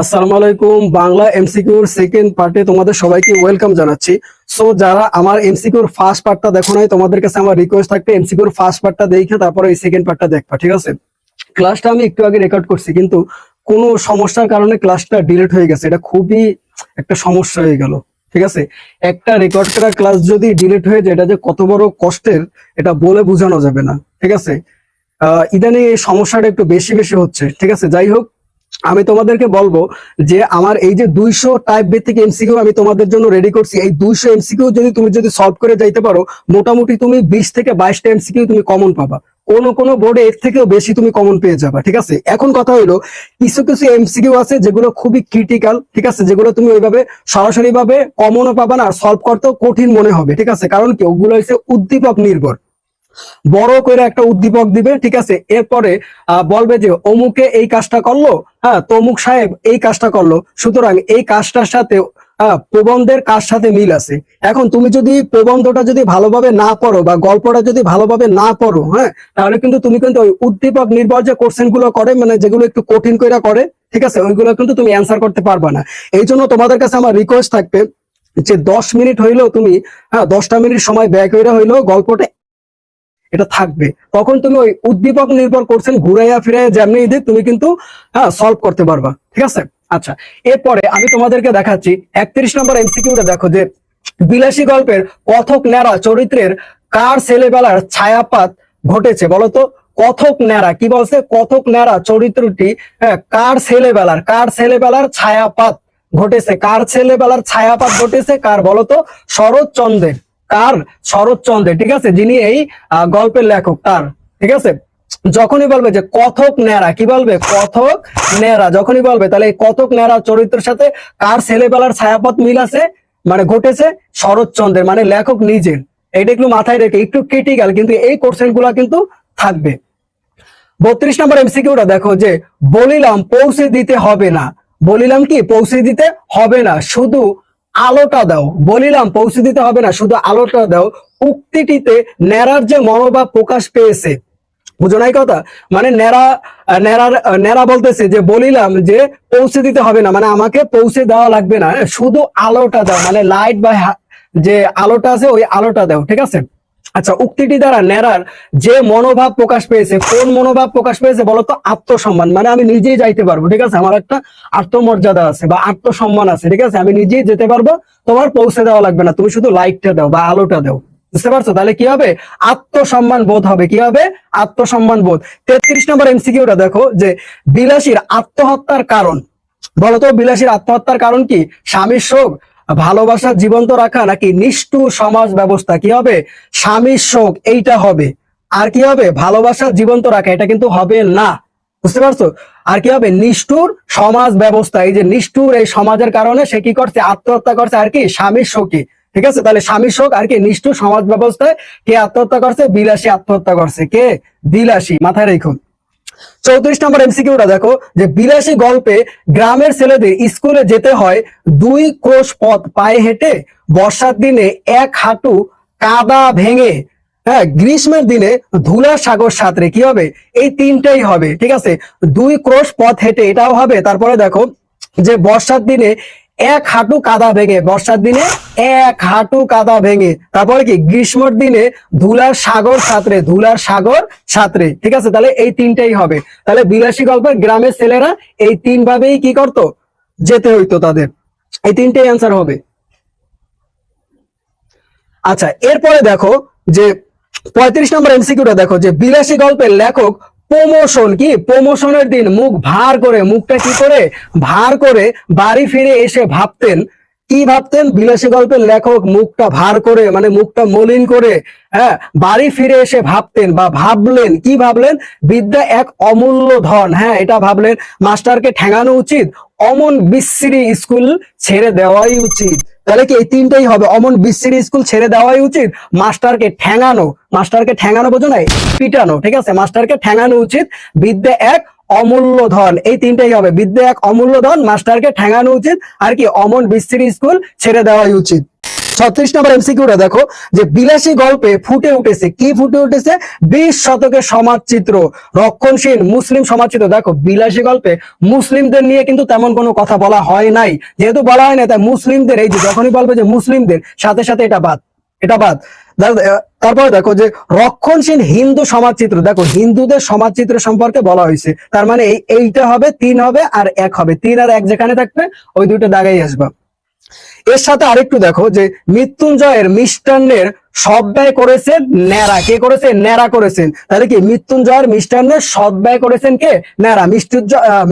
আসসালামু আলাইকুম, বাংলা এমসিকিউর সেকেন্ড পার্টে তোমাদের সবাইকে ওয়েলকাম জানাচ্ছি। সো যারা আমার এমসিকিউর ফার্স্ট পার্টটা দেখো নাই, তোমাদের কাছে আমার রিকোয়েস্ট থাকবে এমসিকিউর ফার্স্ট পার্টটা দেখে তারপরে এই সেকেন্ড পার্টটা দেখবা, ঠিক আছে? ক্লাসটা আমি একটু আগে রেকর্ড করছি, কিন্তু কোনো সমস্যার কারণে ক্লাসটা ডিলিট হয়ে গেছে। এটা খুবই একটা সমস্যা হয়ে গেল, ঠিক আছে? একটা রেকর্ড করা ক্লাস যদি ডিলিট হয়ে যায়, এটা যে কত বড় কষ্টের, এটা বলে বোঝানো যাবে না, ঠিক আছে? ইদানিং এই সমস্যাটা একটু বেশি বেশি হচ্ছে, ঠিক আছে? যাই হোক আমি তোমাদেরকে বলব যে আমার এই যে দুইশো টাইপ ভিত্তিক এমসিকিউ আমি তোমাদের জন্য রেডি করছি। এই দুইশো এমসিকিউ যদি তুমি যদি সলভ করে যাইতে পারো, মোটামুটি তুমি বিশ থেকে বাইশটা এমসিকিউ তুমি কমন পাবা। কোন কোন বোর্ডে এর থেকেও বেশি তুমি কমন পেয়ে যাবা, ঠিক আছে? এখন কথা হলো, কিছু কিছু এমসিকিউ আছে যেগুলো খুবই ক্রিটিক্যাল ঠিক আছে? যেগুলো তুমি ওইভাবে সরাসরি ভাবে কমনও পাবা না সলভ করতেও কঠিন মনে হবে, ঠিক আছে? কারণ কি? ওগুলো হচ্ছে উদ্দীপক নির্ভর। বড় করে একটা উদ্দীপক দিবে, ঠিক আছে? এরপরে বলবে যে, অমুকে এই কাজটা করল? হ্যাঁ তমুক সাহেব এই কাজটা করল। সুতরাং এই কাজটার সাথে প্রবন্ধের কার সাথে মিল আছে? এখন তুমি যদি প্রবন্ধটা যদি ভালোভাবে না পড়ো বা গল্পটা যদি ভালোভাবে না পড়ো হ্যাঁ তাহলে কিন্তু তুমি কিন্তু ওই উদ্দীপক নির্ভর যে কোশ্চেনগুলো করে মানে যেগুলো একটু কঠিন করে করে, ঠিক আছে? ওইগুলো কিন্তু তুমি অ্যান্সার করতে পারবা না। এই জন্য তোমাদের কাছে আমার রিকোয়েস্ট থাকবে যে, দশ মিনিট হইলেও তুমি হ্যাঁ দশটা মিনিট সময় ব্যয় করে হইলেও গল্পটা এটা থাকবে। তখন তুমি ওই উদ্দীপক নির্ভর করছেন ঘুরাইয়া ফিরাইয়া যেমনি দিক তুমি কিন্তু হ্যাঁ সলভ করতে পারবা। ঠিক আছে? আচ্ছা এরপরে আমি তোমাদেরকে দেখাচ্ছি একত্রিশ নম্বর এমসিকিউটা দেখো যে বিলাসী গল্পের কথক ন্যাড়া চরিত্রের কার ছেলেবেলার ছায়াপাত ঘটেছে বলতো? কথক ন্যাড়া কি বলছে? কথক ন্যাড়া চরিত্রটি হ্যাঁ, কার ছেলেবেলার কার ছেলেবেলার ছায়াপাত ঘটেছে? কার ছেলেবেলার ছায়াপাত ঘটেছে? কার বলতো? শরৎচন্দ্রের। কার শরৎচন্দ্রের ঠিক আছে? যিনি এই গল্পের লেখক তার, ঠিক আছে? যখনই বলবে যে কথক ন্যাড়া, কি বলবে? কথক ন্যাড়া। যখনই বলবে, তাহলে এই কথক ন্যাড়া চরিত্রের সাথে কার ছেলেবেলার ছায়াপথ মিল আছে? মানে ঘটেছে শরৎচন্দ্রের মানে লেখক নিজের। এটা একটু মাথায় রেখে, একটু ক্রিটিক্যাল কিন্তু এই কোশ্চেনগুলা কিন্তু থাকবে। বত্রিশ নম্বর এমসিকিউটা দেখো যে, বলিলাম পৌঁছে দিতে হবে না। বলিলাম কি? পৌঁছে দিতে হবে না। শুধু আলোটা দাও। বলিলাম পৌঁছে দিতে হবে না শুধু আলোটা দাও। উক্তিটিতে ন্যাড়ার যে মনোভাব প্রকাশ পেয়েছে। বুঝো নাই কথা? মানে ন্যাড়া আহ, ন্যাড়া বলতেছে যে বলিলাম যে পৌঁছে দিতে হবে না। মানে আমাকে পৌঁছে দেওয়া লাগবে না। শুধু আলোটা দাও। মানে লাইট বা যে আলোটা আছে ওই আলোটা দাও। ঠিক আছে? আচ্ছা উক্তিটি দ্বারা ন্যাড়ার যে মনোভাব প্রকাশ পেয়েছে, কোন মনোভাব প্রকাশ পেয়েছে বলতো আত্মসম্মান? মানে আমি নিজেই যাইতে পারব, ঠিক আছে? আমার একটা আত্মমর্যাদা আছে বা আত্মসম্মান আছে, ঠিক আছে? আমি নিজেই যেতে পারব, তোমার পৌঁছে দেওয়া লাগবে না, তুমি শুধু লাইটটা দাও বা আলোটা দাও, বুঝতে পারছ? তাহলে কি হবে? আত্মসম্মান বোধ হবে, কি হবে? আত্মসম্মান বোধ। তেত্রিশ নম্বর এমসিকিউটা দেখো যে বিলাসীর আত্মহত্যার কারণ। বলতো বিলাসীর আত্মহত্যার কারণ কি? স্বামীর শোক ভালোবাসা জীবন্ত রাখা নাকি নিষ্ঠুর সমাজ ব্যবস্থা? কি হবে? স্বামীর শোক, এইটা হবে। আর কি হবে? ভালোবাসা জীবন্ত রাখা, এটা কিন্তু হবে না। বুঝতে পারছ? আর কি হবে? নিষ্ঠুর সমাজ ব্যবস্থা। এই যে নিষ্ঠুর এই সমাজের কারণে সে কি করছে? আত্মহত্যা করছে। আর কি? স্বামীর শোকে ঠিক আছে? তাহলে স্বামীর শোক আর কি? নিষ্ঠুর সমাজ ব্যবস্থায় কে আত্মহত্যা করছে? বিলাসী আত্মহত্যা করছে। কে? বিলাসী। মাথায় রেখো। চৌত্রিশ নম্বর এমসিকিউটা দেখো, যে বিলাসী গল্পে গ্রামের ছেলেদের স্কুলে যেতে হয় দুই ক্রোশ পথ পায়ে হেঁটে, বর্ষার দিনে এক হাঁটু কাদা ভেঙে হ্যাঁ গ্রীষ্মের দিনে ধুলা সাগর সাঁতরে, কি হবে? এই তিনটাই হবে, ঠিক আছে? দুই ক্রোশ পথ হেঁটে এটাও হবে, তারপরে দেখো, যে বর্ষার দিনে এক হাঁটু কাদা ভেঙে, বর্ষার দিনে এক হাঁটু কাদা ভেঙে। তারপরে কি? গ্রীষ্মের দিনে ধুলার সাগর সাঁতরে, ধুলার সাগর সাঁতরে। ঠিক আছে? তাহলে এই তিনটাই হবে। তাহলে বিলাসী গল্পের গ্রামের ছেলেরা এই তিন ভাবেই কি করতো? যেতে হইতো তাদের। এই তিনটেই অ্যান্সার হবে। আচ্ছা এরপরে দেখো যে পঁয়ত্রিশ নম্বর এমসিকিউটা দেখো যে বিলাসী গল্পের লেখক প্রমোশন কি? প্রমোশনের দিন মুখ ভার করে, মুখটা কি করে? ভার করে বাড়ি ফিরে এসে ভাবতেন। কি ভাবতেন? বিলাসী গল্পের লেখক মুখটা ভার করে মানে মুখটা মলিন করে হ্যাঁ বাড়ি ফিরে এসে ভাবতেন বা ভাবলেন, কি ভাবলেন? বিদ্যা এক অমূল্য ধন হ্যাঁ এটা ভাবলেন। মাস্টারকে ঠেঙানো উচিত, অমন বিশ্রী স্কুল ছেড়ে দেওয়াই উচিত। তাহলে কি এই তিনটাই হবে? অমন বিশ্রী স্কুল ছেড়ে দেওয়াই উচিত? মাস্টারকে ঠেঙানো। মাস্টারকে ঠেঙানো বোঝো নাই? পিটানো, ঠিক আছে? মাস্টারকে ঠেঙানো উচিত। বিদ্যা এক, অমূল্য ধন। এই তিনটাই হবে। বিদ্যা এক, অমূল্য ধন। মাস্টারকে ঠেঙানো উচিত। আর কি, অমন বিশ্রী স্কুল ছেড়ে দেওয়াই উচিত। ছত্রিশ নম্বর এমসিকিউটা দেখো, যে বিলাসী গল্পে ফুটে উঠেছে। কি ফুটে উঠেছে? বিশ শতকের সমাজচিত্র, রক্ষণশীল মুসলিম সমাজচিত্র। দেখো, বিলাসী গল্পে মুসলিমদের নিয়ে কিন্তু তেমন কোনো কথা বলা হয় নাই। যেহেতু বলা হয় না তাই মুসলিমদের, এই যে যখনই বলবে যে মুসলিমদের, সাথে সাথে এটা বাদ এটা বাদ। তারপরে দেখো যে রক্ষণশীল হিন্দু সমাজচিত্র। দেখো, হিন্দুদের সমাজচিত্র সম্পর্কে বলা হয়েছে। তার মানে এই এইটা হবে, তিন হবে, আর এক হবে। তিন আর এক যেখানে থাকবে, ওই দুটো দাগাই আসবা। এর সাথে আরেকটু দেখো যে মৃত্যুঞ্জয়ের মিষ্টান্নের সব ব্যয় করেছেন ন্যাড়া। কে করেছেন? ন্যাড়া করেছেন। তাহলে কি মৃত্যুঞ্জয়ের মিষ্টান্নের সব ব্যয় করেছেন কে? ন্যাড়া।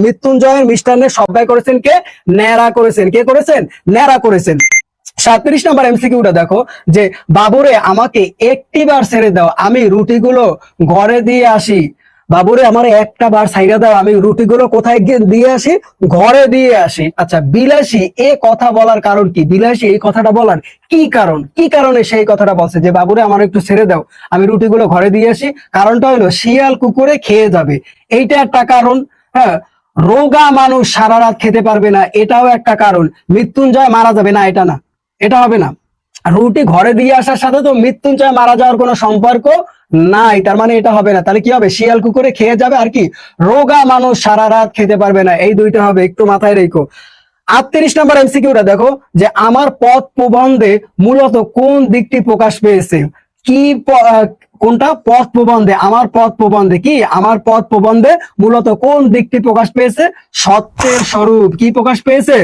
মৃত্যুঞ্জয়ের মিষ্টান্নের সব ব্যয় করেছেন কে? ন্যাড়া করেছেন। কে করেছেন? ন্যাড়া করেছেন। সাতত্রিশ নম্বর এমসিকিউটা দেখো যে, বাবুরে, আমাকে একটি বার ছেড়ে দাও। আমি রুটিগুলো ঘরে দিয়ে আসি। বাবুরে, আমার একটা বার সাইডা দাও, আমি রুটিগুলো কোথায় গিয়ে দিয়ে আসি? ঘরে দিয়ে আসি। আচ্ছা বিলাসী, এ কথা বলার কারণ কি? বিলাসী, এই কথাটা বলার কি কারণ? কি কারণে সেই কথাটা বলছে? যে, বাবুরে, আমার একটু ছেড়ে দাও। আমি রুটিগুলো ঘরে দিয়ে আসি। কারণটা হলো, শিয়াল কুকুরে খেয়ে যাবে। এইটা একটা কারণ হ্যাঁ? রোগা মানুষ সারা রাত খেতে পারবে না। এটাও একটা কারণ। মৃত্যুঞ্জয় মারা যাবে না, এটা না। এটা হবে না। রুটি ঘরে দিয়ে আসার সাথে তো মৃত্যুঞ্জয় মারা যাওয়ার কোনো সম্পর্ক নাই। তার মানে এটা হবে না। তাহলে কি হবে? শিয়াল কুকুরে খেয়ে যাবে আর কি? রোগা মানুষ সারা রাত খেতে পারবে না। এই দুইটা হবে। একটু মাথায় রেখো। আটত্রিশ নম্বর এমসিকিউটা দেখো যে আমার পথ প্রবন্ধে মূলত কোন দিকটি প্রকাশ পেয়েছে? কি কোনটা? পথ প্রবন্ধে। আমার পথ প্রবন্ধে কি? আমার পথ প্রবন্ধে মূলত কোন দিকটি প্রকাশ পেয়েছে? সত্যের স্বরূপ। কি প্রকাশ পেয়েছে?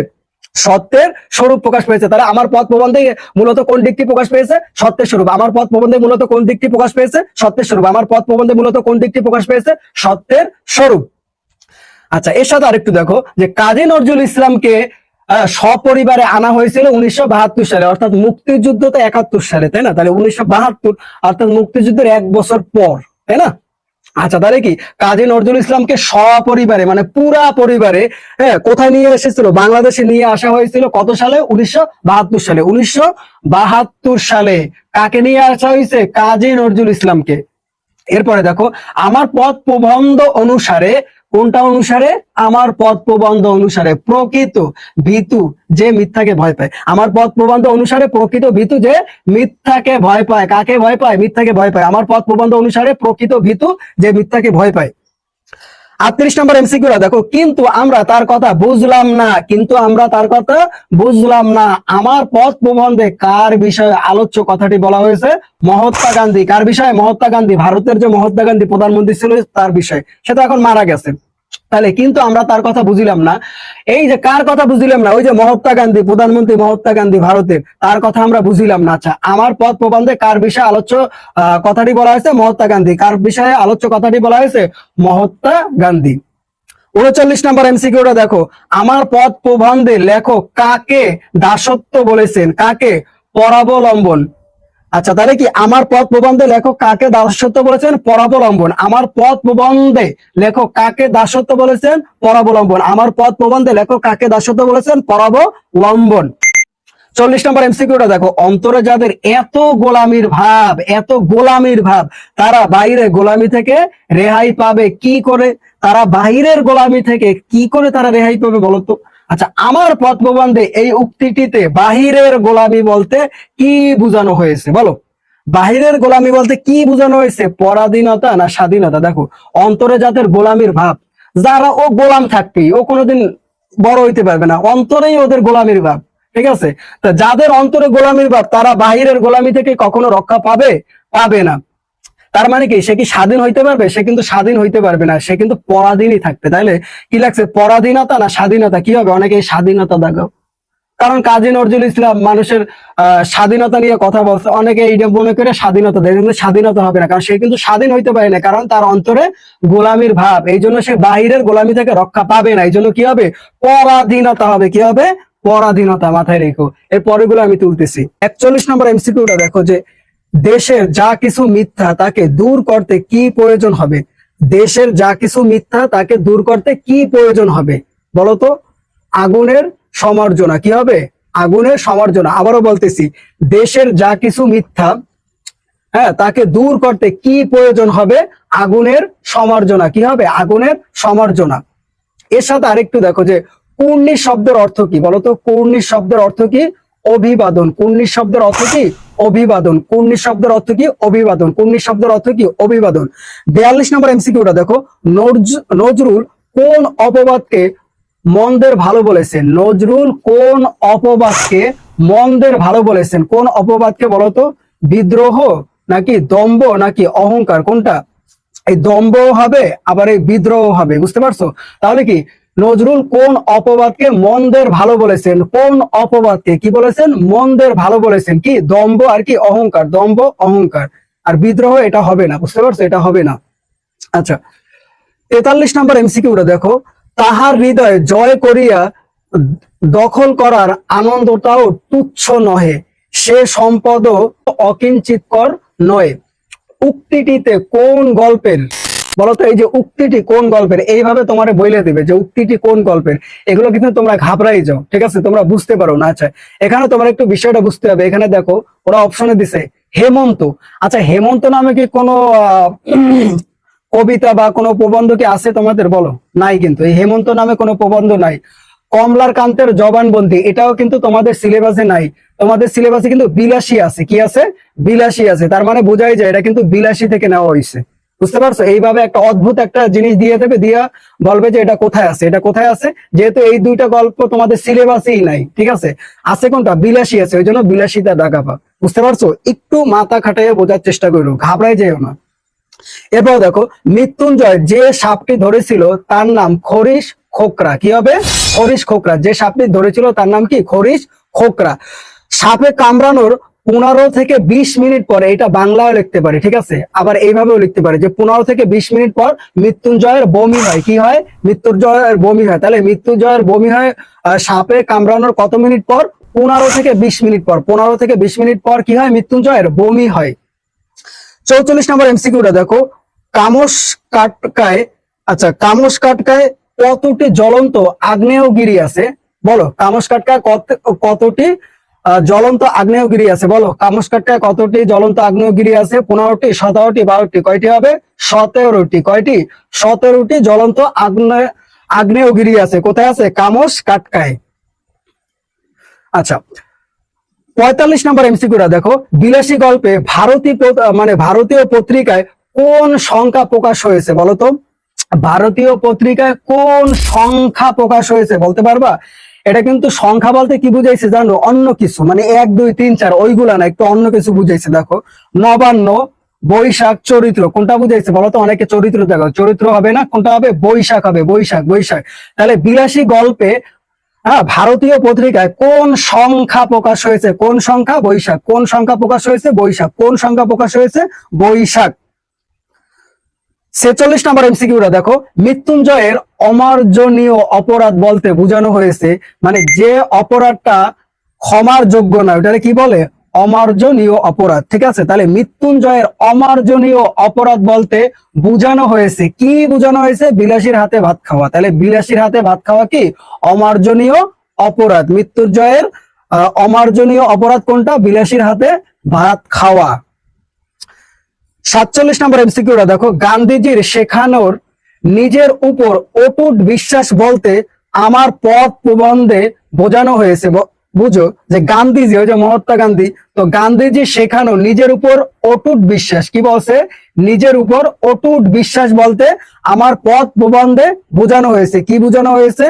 সত্যের স্বরূপ প্রকাশ পেয়েছে। তাহলে আমার পথ প্রবন্ধে মূলত কোন দিকটি প্রকাশ পেয়েছে? সত্যের স্বরূপ। আমার পথ প্রবন্ধে মূলত কোন দিকটি প্রকাশ পেয়েছে? সত্যের স্বরূপ। আমার পথ প্রবন্ধে মূলত কোন দিকটি প্রকাশ পেয়েছে? সত্যের স্বরূপ। আচ্ছা এর সাথে আরেকটু দেখো যে কাজী নজরুল ইসলামকে সপরিবারে আনা হয়েছিল উনিশশো বাহাত্তর সালে, অর্থাৎ মুক্তিযুদ্ধ তো একাত্তর সালে, তাই না? তাহলে উনিশশো বাহাত্তর, অর্থাৎ মুক্তিযুদ্ধের এক বছর পর, তাই না? আচ্ছা তাহলে কি কাজী নজরুল ইসলামকে সপরিবারে মানে পুরা পরিবারে হ্যাঁ কোথায় নিয়ে এসেছিল? বাংলাদেশে নিয়ে আসা হয়েছিল কত সালে? উনিশশো বাহাত্তর সালে। উনিশশো বাহাত্তর সালে কাকে নিয়ে আসা হয়েছে? কাজী নজরুল ইসলামকে। এরপরে দেখো, আমার পথ প্রবন্ধ অনুসারে কোনটা অনুসারে? আমার পথ প্রবন্ধ অনুসারে। প্রকৃত ভীতু যে মিথ্যাকে ভয় পায়। আমার পথ প্রবন্ধ অনুসারে প্রকৃত ভিতু যে মিথ্যাকে ভয় পায়। কাকে ভয় পায়? মিথ্যাকে ভয় পায়। আমার পথ প্রবন্ধ অনুসারে প্রকৃত ভীতু যে মিথ্যাকে ভয় পায়। আটত্রিশ নম্বর এমসিকিউরা দেখো, কিন্তু আমরা তার কথা বুঝলাম না, কিন্তু আমরা তার কথা বুঝলাম না। আমার পথ প্রবন্ধে কার বিষয়ে আলোচ্য কথাটি বলা হয়েছে? মহাত্মা গান্ধী। কার বিষয়ে? মহাত্মা গান্ধী, ভারতের যে মহাত্মা গান্ধী প্রধানমন্ত্রী ছিল, তার বিষয়ে। সেটা এখন মারা গেছে। তাহলে কিন্তু আমরা তার কথা বুঝিলাম না। এই যে কার কথা বুঝিলাম না? ওই যে মহাত্মা গান্ধী, প্রধানমন্ত্রী মহাত্মা গান্ধী ভারতের তার কথা আমরা বুঝিলাম না। আচ্ছা আমার পথ প্রবন্ধে কার বিষয়ে আলোচ্য কথাটি বলা হয়েছে? মহাত্মা গান্ধী। কার বিষয়ে আলোচ্য কথাটি বলা হয়েছে? মহাত্মা গান্ধী। উনচল্লিশ নম্বর এমসিকিউটা দেখো। আমার পথ প্রবন্ধে লেখক কাকে দাসত্ব বলেছেন? কাকে? পরাবলম্বন। আচ্ছা তাহলে কি আমার পথ প্রবন্ধে লেখক কাকে দাসত্ব বলেছেন? পরাবলম্বন। আমার পথ প্রবন্ধে লেখক কাকে দাসত্ব বলেছেন? পরাবলম্বন। আমার পথ প্রবন্ধে লেখক কাকে দাসত্ব বলেছেন? পরাবলম্বন। চল্লিশ নম্বর এমসিকিউটা দেখো। অন্তরে যাদের এত গোলামির ভাব, এত গোলামির ভাব, তারা বাইরে গোলামি থেকে রেহাই পাবে। কি করে? তারা বাইরের গোলামি থেকে কি করে তারা রেহাই পাবে বলতো? আচ্ছা আমার পথ প্রবন্ধে এই উক্তিটিতে বাহিরের গোলামি বলতে কি বোঝানো হয়েছে? বলো। বাহিরের গোলামি বলতে কি বোঝানো হয়েছে? পরাধীনতা না স্বাধীনতা? দেখো, অন্তরে যাদের গোলামির ভাব। যারা ও গোলাম থাকবেই, ও কোনোদিন বড় হইতে পারবে না। অন্তরেই ওদের গোলামির ভাব, ঠিক আছে? তা যাদের অন্তরে গোলামির ভাব, তারা বাহিরের গোলামি থেকে কখনো রক্ষা পাবে? পাবে না। তার মানে কি? সে কি স্বাধীন হইতে পারবে? সে কিন্তু স্বাধীন হইতে পারবে না। সে কিন্তু পরাধীনই থাকবে, তাইলে? কি লাগছে? পরাধীনতা না স্বাধীনতা? কি হবে? অনেকে স্বাধীনতা দেখাও কারণ কাজী নজরুল ইসলাম মানুষের স্বাধীনতা নিয়ে কথা বলছে। অনেকে এইটা মনে করে স্বাধীনতা দেয়, কিন্তু স্বাধীনতা হবে না। কারণ সে কিন্তু স্বাধীন হইতে পারে না। কারণ তার অন্তরে গোলামির ভাব। এই জন্য সে বাহিরের গোলামি থেকে রক্ষা পাবে না। এই জন্য কি হবে? পরাধীনতা হবে। কি হবে? পরাধীনতা মাথায় রেখো। এর পরেগুলো আমি তুলতেছি। একচল্লিশ নম্বর এমসিকিউটা দেখো যে দেশের যা কিছু মিথ্যা তাকে দূর করতে কি প্রয়োজন হবে? দেশের যা কিছু মিথ্যা তাকে দূর করতে কি প্রয়োজন হবে? বলতো, আগুনের সমার্জনা। কি হবে? আগুনের সমার্জনা। আবারও বলতেছি, দেশের যা কিছু মিথ্যা হ্যাঁ তাকে দূর করতে কি প্রয়োজন হবে? আগুনের সমার্জনা। কি হবে? আগুনের সমার্জনা। এর সাথে আরেকটু দেখো যে কূর্ণি শব্দের অর্থ কি? বলতো কূর্ণি শব্দের অর্থ কি? অভিবাদন। কুর্নিশ শব্দের অর্থ কি? অভিবাদন। কুর্নিশ শব্দের অর্থ কি? অভিবাদন। কুর্নিশ শব্দের অর্থ কি? অভিবাদন। বিয়াল্লিশ নম্বর এমসিকিউটা দেখো। নজরুল কোন অপবাদকে মন্দের ভালো বলেছেন? নজরুল কোন অপবাদকে মন্দের ভালো বলেছেন? কোন অপবাদকে বলতো? বিদ্রোহ নাকি দম্ভ নাকি অহংকার? কোনটা? এই দম্ভ হবে, আবার এই বিদ্রোহ হবে। বুঝতে পারছ? তাহলে কি? নজরুল, কোন অপবাদকে মন্দের ভালো বলেছেন? কোন অপবাদকে কি বলেছেন? মন্দের ভালো বলেছেন। কি? দম্ভ আর কি? অহংকার। দম্ভ, অহংকার। আর বিদ্রোহ, এটা হবে না। বুঝতে পারছ? এটা হবে না। আচ্ছা। তেতাল্লিশ নম্বর এমসিকিউটা দেখো। তাহার হৃদয় জয় করিয়া দখল করার আনন্দটাও তুচ্ছ নহে। সে সম্পদও অকিঞ্চিতকর নয়। উক্তিটিতে কোন গল্পের বলতো এই যে উক্তিটি কোন গল্পের? এইভাবে তোমার বইলে দিবে যে উক্তিটি কোন গল্পের। এগুলো কিন্তু তোমরা ঘাবড়াই যাও, ঠিক আছে? তোমরা বুঝতে পারো না। আচ্ছা এখানে তোমার একটু বিষয়টা বুঝতে হবে। এখানে দেখো, ওরা অপশনে দিছে, হেমন্ত। আচ্ছা হেমন্ত নামে কি কোনো কবিতা বা কোনো প্রবন্ধ কি আছে তোমাদের? বলো। নাই কিন্তু। এই হেমন্ত নামে কোনো প্রবন্ধ নাই। কমলার কান্তের জবানবন্দি, এটাও কিন্তু তোমাদের সিলেবাসে নাই। তোমাদের সিলেবাসে কিন্তু বিলাসী আছে। কি আছে? বিলাসী আছে। তার মানে বোঝাই যায়, এটা কিন্তু বিলাসী থেকে নেওয়া হয়েছে বুঝতে পারছ? এইভাবে একটা অদ্ভুত একটা জিনিস দিয়ে দেবে, দিয়া বলবে যে এটা কোথায় আছে? এটা কোথায় আছে? যেহেতু এই দুইটা গল্প তোমাদের সিলেবাসেই নাই, ঠিক আছে? আছে কোনটা? বিলাসী আছে ওই জন্য বিলাসিতা ডাকাপা বুঝতে পারছ? একটু মাথা খাটাইয়ে বোঝার চেষ্টা করো, ঘাবড়াই যেও না। এরপর দেখো, মৃত্যুঞ্জয় যে সাপটি ধরেছিল, তার নাম খরিশ খোকরা। কি হবে? খরিশ খোকরা। যে সাপটি ধরেছিল, তার নাম কি? খরিশ খোকরা। সাপে কামড়ানোর পনেরো থেকে বিশ মিনিট পরে, এটা বাংলায় লিখতে পারে, ঠিক আছে? আবার এইভাবেও লিখতে পারে যে পনেরো থেকে বিশ মিনিট পর মৃত্যুঞ্জয়ের বমি হয়। কি হয়? মৃত্যুঞ্জয়ের বমি হয়। তাহলে মৃত্যুঞ্জয়ের বমি হয় সাপে কামড়ানোর কত মিনিট পর? পনেরো থেকে বিশ মিনিট পর। পনেরো থেকে বিশ মিনিট পর কি হয়? মৃত্যুঞ্জয়ের বমি হয়। চৌচল্লিশ নম্বর এমসিকিউটা দেখো। কামস কাটকায় আচ্ছা কামস কাটকায় কতটি জ্বলন্ত আগ্নেয়গিরি আছে? বলো, কামস কাটকায় কত কতটি জ্বলন্ত আগ্নেয়গিরি আছে, বলো। কামস কাটকায় কতটি? জ্বলন্ত আগ্নেয়গিরি আছে পনেরোটি, সতেরোটি, বারোটি। কয়টি হবে? সতেরোটি। কয়টি? সতেরোটি জ্বলন্ত আগ্নেয় আগ্নেয়গিরি আছে। কোথায় আছে? কামস, কাটকায়। আচ্ছা পঁয়তাল্লিশ নম্বর এমসিকিউটা দেখো। বিলাসী গল্পে ভারতীয় মানে ভারতীয় পত্রিকায় কোন সংখ্যা প্রকাশ হয়েছে বলতো ভারতীয় পত্রিকায় কোন সংখ্যা প্রকাশ হয়েছে, বলতে পারবা? এটা কিন্তু সংখ্যা বলতে কি বুঝাইছে জানো? অন্য কিছু। মানে এক, দুই, তিন, চার, ওইগুলা না, একটু অন্য কিছু বুঝাইছে, দেখো। নবান্ন, বৈশাখ চরিত্র কোনটা বুঝাইছে বলতো অনেকে চরিত্র দেখো চরিত্র হবে না? কোনটা হবে? বৈশাখ হবে। বৈশাখ বৈশাখ। তাহলে বিলাসী গল্পে হ্যাঁ ভারতীয় পত্রিকায় কোন সংখ্যা প্রকাশ হয়েছে? কোন সংখ্যা? বৈশাখ। কোন সংখ্যা প্রকাশ হয়েছে? বৈশাখ। কোন সংখ্যা প্রকাশ হয়েছে? বৈশাখ। ছেচল্লিশ নম্বর এমসিকিউটা দেখো। মৃত্যুঞ্জয়ের অমার্জনীয় অপরাধ বলতে বোঝানো হয়েছে। মানে যে অপরাধটা ক্ষমার যোগ্য না ওটারে কি বলে? অমার্জনীয় অপরাধ, ঠিক আছে? তাহলে মৃত্যুঞ্জয়ের অমার্জনীয় অপরাধ বলতে বোঝানো হয়েছে। কি বোঝানো হয়েছে? বিলাসীর হাতে ভাত খাওয়া। তাহলে বিলাসীর হাতে ভাত খাওয়া কি? অমার্জনীয় অপরাধ। মৃত্যুঞ্জয়ের অমার্জনীয় অপরাধ কোনটা? বিলাসীর হাতে ভাত খাওয়া। সাতচল্লিশ নম্বর এমসিকিউটা দেখো, গান্ধীজির শেখানোর নিজের উপর অটুট বিশ্বাস বলতে আমার পথ প্রবন্ধে বোঝানো হয়েছে। বুঝো যে গান্ধীজি, ওই যে মহাত্মা গান্ধী, তো গান্ধীজি শেখানো নিজের উপর অটুট বিশ্বাস। কি বলছে? নিজের উপর অটুট বিশ্বাস বলতে আমার পথ প্রবন্ধে বোঝানো হয়েছে। কি বোঝানো হয়েছে?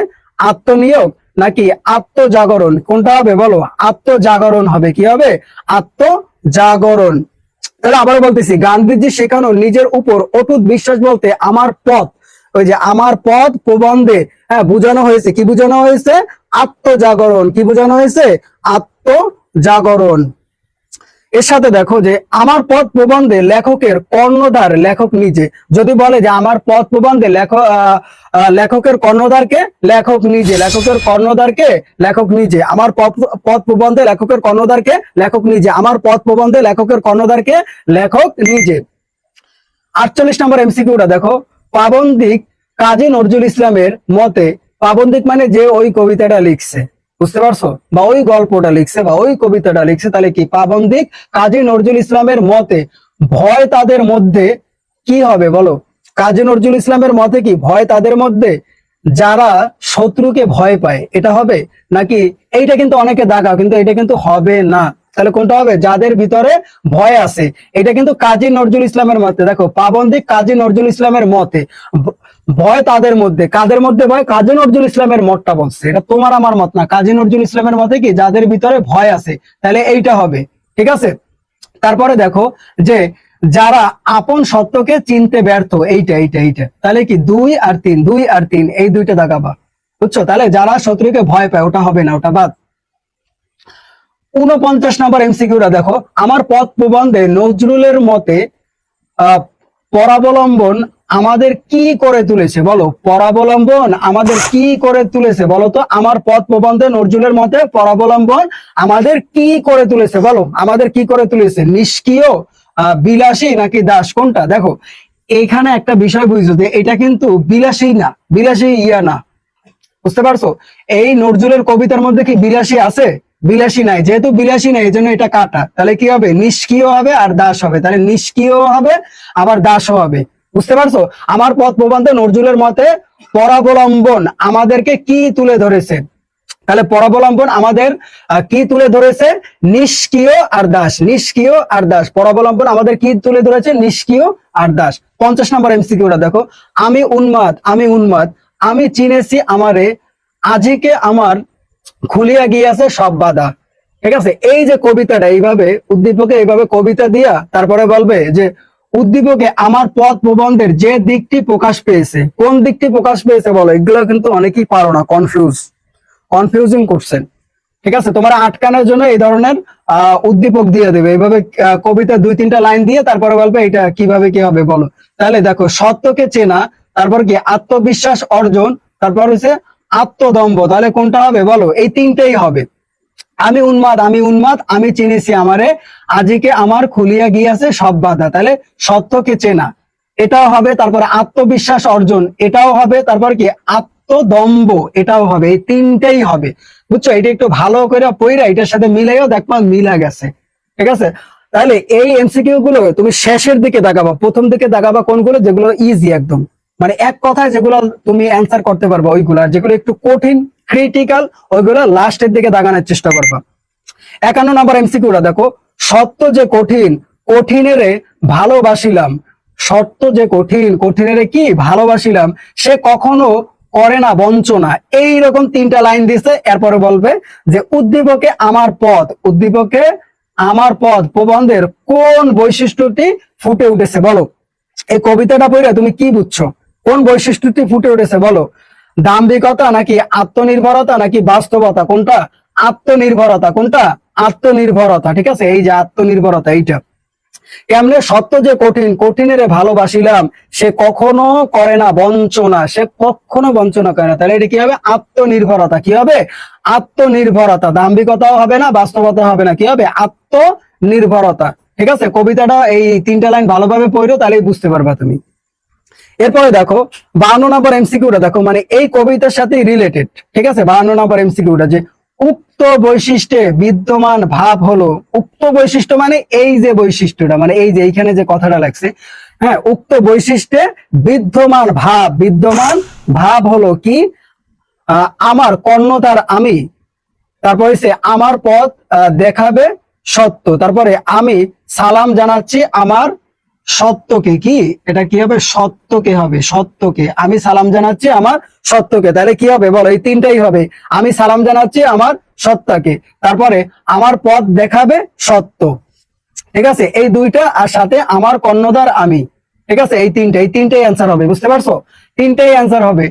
আত্মনিয়োগ নাকি আত্মজাগরণ? কোনটা হবে বলো? আত্মজাগরণ হবে। কি হবে? আত্মজাগরণ। তাহলে আবার বলতেছি, গান্ধীজি শেখানো নিজের উপর অটুট বিশ্বাস বলতে আমার পথ, ওই যে আমার পথ প্রবন্ধে হ্যাঁ বোঝানো হয়েছে। কি বোঝানো হয়েছে? আত্মজাগরণ। কি বোঝানো হয়েছে? আত্মজাগরণ। এর সাথে দেখো যে আমার পথ প্রবন্ধে লেখকের কর্ণধার লেখক নিজে। যদি বলে যে আমার পথ প্রবন্ধে লেখক লেখকের কর্ণধারকে লেখক নিজে, লেখকের কর্ণধারকে লেখক নিজে। আমার পথ প্রবন্ধে লেখকের কর্ণধারকে লেখক নিজে। আমার পথ প্রবন্ধে লেখকের কর্ণধারকে লেখক নিজে। আটচল্লিশ নম্বর এমসিকিউটা দেখো। পাবন্দিক কাজী নজরুল ইসলামের মতে পাবন্দিক মানে যে ওই কবিতাটা লিখছে। বুঝতে পারছ? বা ওই গল্পটা লিখছে বা ওই কবিতাটা লিখছে, তাহলে কি পাবন্দিক কাজী নজরুল ইসলামের মতে ভয় তাদের মধ্যে কি হবে বলো? কাজী নজরুল ইসলামের মতে কি ভয় তাদের মধ্যে? যারা শত্রুকে ভয় পায়, এটা হবে? নাকি এইটা কিন্তু অনেকে দাগা কিন্তু এটা কিন্তু হবে না। তাহলে কোনটা হবে? যাদের ভিতরে ভয় আছে। এটা কিন্তু কাজী নজরুল ইসলামের মতে। দেখো পাবন্দি কাজী নজরুল ইসলামের মতে ভয় তাদের মধ্যে। কাদের মধ্যে ভয়? কাজী নজরুল ইসলামের মতটা বলছে। এটা তোমার আমার মত না। কাজী নজরুল ইসলামের মতে কি? যাদের ভিতরে ভয় আছে। তাহলে এইটা হবে। ঠিক আছে? তারপরে দেখো যে, যারা আপন সত্যকে চিনতে ব্যর্থ, এইটা এইটা এইটা। তাহলে কি দুই আর তিন? দুই আর তিন। এই দুইটা দাগাবা বুঝছ? তাহলে যারা শত্রুকে ভয় পায়, ওটা হবে না, ওটা বাদ। উনপঞ্চাশ নম্বর এমসিকিউটা দেখো। আমার পথ প্রবন্ধে নজরুলের মতে পরাবলম্বন আমাদের কি করে তুলেছে বলো? পরাবলম্বন আমাদের কি করে তুলেছে বলো তো? আমার পথ প্রবন্ধে নজরুলের মতে পরাবলম্বন আমাদের কি করে তুলেছে বলো? আমাদের কি করে তুলেছে? নিষ্ক্রিয় বিলাসী নাকি দাস? কোনটা? দেখো এখানে একটা বিষয় বুঝছ যে এটা কিন্তু বিলাসী না, বিলাসী ইয়া না। বুঝতে পারছ? এই নজরুলের কবিতার মধ্যে কি বিলাসী আছে? বিলাসী নাই, যেহেতু বিলাসী নাই এই জন্য এটা কাটা। তাহলে কি হবে? নিষ্ক্রিয় হবে আর দাস হবে। তাহলে নিষ্ক্রিয় হবে, আবার দাসও হবে। বুঝতে পারছ? আমার পথ প্রবন্ধে নজরুলের মতে পরাবলম্বন আমাদেরকে কি তুলে ধরেছে? তাহলে পরাবলম্বন আমাদের কি তুলে ধরেছে? নিষ্ক্রিয় আর দাস। নিষ্ক্রিয় আর দাস। পরাবলম্বন আমাদের কি তুলে ধরেছে? নিষ্ক্রিয় আর দাস। পঞ্চাশ নম্বর এমসিকিউটা দেখো। আমি উন্মাদ আমি উন্মাদ। আমি চিনেছি আমারে। আজিকে আমার খুলিয়া গিয়াছে, সব বাধা। ঠিক আছে? এই যে কবিতাটা, এইভাবে উদ্দীপকে এইভাবে কবিতা দিয়া তারপরে বলবে যে, উদ্দীপকে আমার পথ প্রবন্ধের যে দিকটি প্রকাশ পেয়েছে, কোন দিকটি প্রকাশ পেয়েছে বলো? এগুলো কিন্তু অনেকেই পারো না কনফিউজ কনফিউজিং করছেন ঠিক আছে? তোমরা আটকানোর জন্য এই ধরনের উদ্দীপক দিয়ে দেবে। এইভাবে কবিতা দুই তিনটা লাইন দিয়ে তারপরে বলবে এটা কীভাবে কি হবে বলো? তাহলে দেখো, সত্যকে চেনা, তারপর কি আত্মবিশ্বাস অর্জন, তারপর হচ্ছে আত্মদম্ভ তাহলে কোনটা হবে? বলো, এই তিনটেই হবে। আমি উন্মাদ আমি উন্মাদ, আমি চিনেছি আমারে, আজিকে আমার খুলিয়া গিয়াছে সব বাধা। তাহলে সত্যকে চেনা। এটাও হবে, তারপরে আত্মবিশ্বাস অর্জন, এটাও হবে, তারপর কি? আত্মদম্ভ এটাও হবে। এই তিনটেই হবে। বুঝছ? এটা একটু ভালো করে পইরা এটার সাথে মিলাইও দেখবা মিলা গেছে। ঠিক আছে? তাহলে এই এমসিকিউ গুলো তুমি শেষের দিকে দাগাবা প্রথম দিকে দাগাবা কোনগুলো? যেগুলো ইজি একদম। মানে এক কথায় যেগুলো তুমি অ্যান্সার করতে পারবা ওইগুলো যেগুলো একটু কঠিন ক্রিটিক্যাল ওইগুলো লাস্টের দিকে দাগানোর চেষ্টা করবা। একান্ন নম্বর এমসিকিউটা দেখো, সত্য যে কঠিন, কঠিনেরে ভালোবাসিলাম। সত্য যে কঠিন, কঠিনেরে কি? ভালোবাসিলাম। সে কখনো করে না, বঞ্চনা। এইরকম তিনটা লাইন দিছে, এরপরে বলবে যে উদ্দীপকে আমার পথ, উদ্দীপকে আমার পথ, প্রবন্ধের কোন বৈশিষ্ট্যটি ফুটে উঠেছে বলো। এই কবিতাটা পড়ে তুমি কি বুঝছ? কোন বৈশিষ্ট্যটি ফুটে উঠেছে বলো? দাম্ভিকতা নাকি আত্মনির্ভরতা নাকি বাস্তবতা? কোনটা? আত্মনির্ভরতা। কোনটা? আত্মনির্ভরতা। ঠিক আছে? এই যে আত্মনির্ভরতা, এইটা। কেমনে সত্য যে কঠিন, কঠিনের ভালোবাসিলাম, সে কখনো করে না, বঞ্চনা। সে কখনো বঞ্চনা করে না। তাহলে এটা কি হবে? আত্মনির্ভরতা। কি হবে? আত্মনির্ভরতা। দাম্ভিকতাও হবে না বাস্তবতা হবে না। কি হবে? আত্মনির্ভরতা। ঠিক আছে? কবিতাটা এই তিনটা লাইন ভালোভাবে পড়ো, তাহলেই বুঝতে পারবা তুমি। এরপরে দেখো, বাহান্ন নম্বর এমসিকিউটা দেখো মানে এই কবিতার সাথে রিলেটেড ঠিক আছে? বাহান্ন নম্বর এমসিকিউটা যে উক্ত বৈশিষ্ট্যে বিদ্যমান ভাব হলো, উক্ত বৈশিষ্ট্য মানে এই যে বৈশিষ্ট্যটা মানে এই যে এইখানে যে কথাটা লাগছে হ্যাঁ উক্ত বৈশিষ্ট্যে বিদ্যমান ভাব বিদ্যমান ভাব হলো কি? আমার কর্ণতার আমি, তারপরে সে আমার পথ দেখাবে সত্য, তারপরে আমি সালাম জানাচ্ছি আমার সত্যকে কি? এটা কি হবে? সত্যকে হবে, সত্যকে। আমি সালাম জানাচ্ছি আমার সত্যকে। তাহলে কি হবে? বলো, এই তিনটাই হবে। আমি সালাম জানাচ্ছি আমার সত্তাকে। তারপরে আমার পথ দেখাবে সত্য। ঠিক আছে? এই দুইটা আর সাথে আমার কর্ণধার আমি। ঠিক আছে? এই তিনটা, এই তিনটেই অ্যান্সার হবে, বুঝতে পারছ? তিনটেই অ্যান্সার হবে।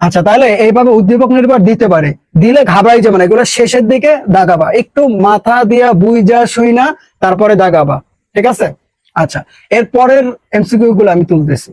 আচ্ছা তাহলে এইভাবে উদ্দীপক নির্ভর দিতে পারে। দিলে ঘাবড়াই যাবে না। এগুলো শেষের দিকে দাগাবা। একটু মাথা দিয়া বুই যা শুই না তারপরে দাগাবা। ঠিক আছে? আচ্ছা এরপরের এমসিকিউ গুলো আমি তুলতেছি।